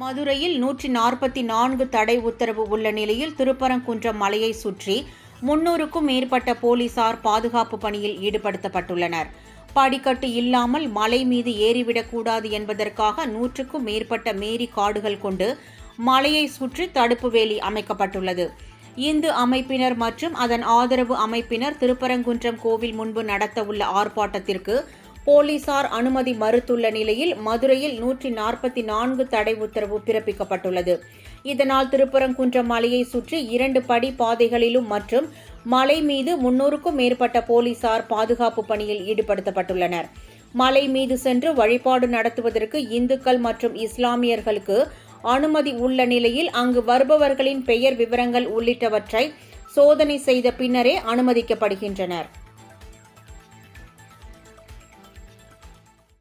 மதுரையில் நூற்றி நாற்பத்தி நான்கு தடை உத்தரவு உள்ள நிலையில் திருப்பரங்குன்றம் மலையை சுற்றி முன்னூறுக்கும் மேற்பட்ட போலீசார் பாதுகாப்பு பணியில் ஈடுபடுத்தப்பட்டுள்ளனர். படிக்கட்டு இல்லாமல் மலை மீது ஏறிவிடக்கூடாது என்பதற்காக நூற்றுக்கும் மேற்பட்ட மேரி காடுகள் கொண்டு மலையை சுற்றி தடுப்பு வேலி அமைக்கப்பட்டுள்ளது. இந்து அமைப்பினர் மற்றும் அதன் ஆதரவு அமைப்பினர் திருப்பரங்குன்றம் கோவில் முன்பு நடத்தவுள்ள ஆர்ப்பாட்டத்திற்கு போலீசார் அனுமதி மறுத்துள்ள நிலையில் மதுரையில் நூற்றி நாற்பத்தி நான்கு தடை உத்தரவு பிறப்பிக்கப்பட்டுள்ளது. இதனால் திருப்பரங்குன்றம் மலையை சுற்றி இரண்டு படி பாதைகளிலும் மற்றும் மலை மீது முன்னூறுக்கும் மேற்பட்ட போலீசார் பாதுகாப்பு பணியில் ஈடுபடுத்தப்பட்டுள்ளனர். மலை மீது சென்று வழிபாடு நடத்துவதற்கு இந்துக்கள் மற்றும் இஸ்லாமியர்களுக்கு அனுமதி உள்ள நிலையில் அங்கு வருபவர்களின் பெயர் விவரங்கள் உள்ளிட்டவற்றை சோதனை செய்த பின்னரே அனுமதிக்கப்படுகின்றனர்.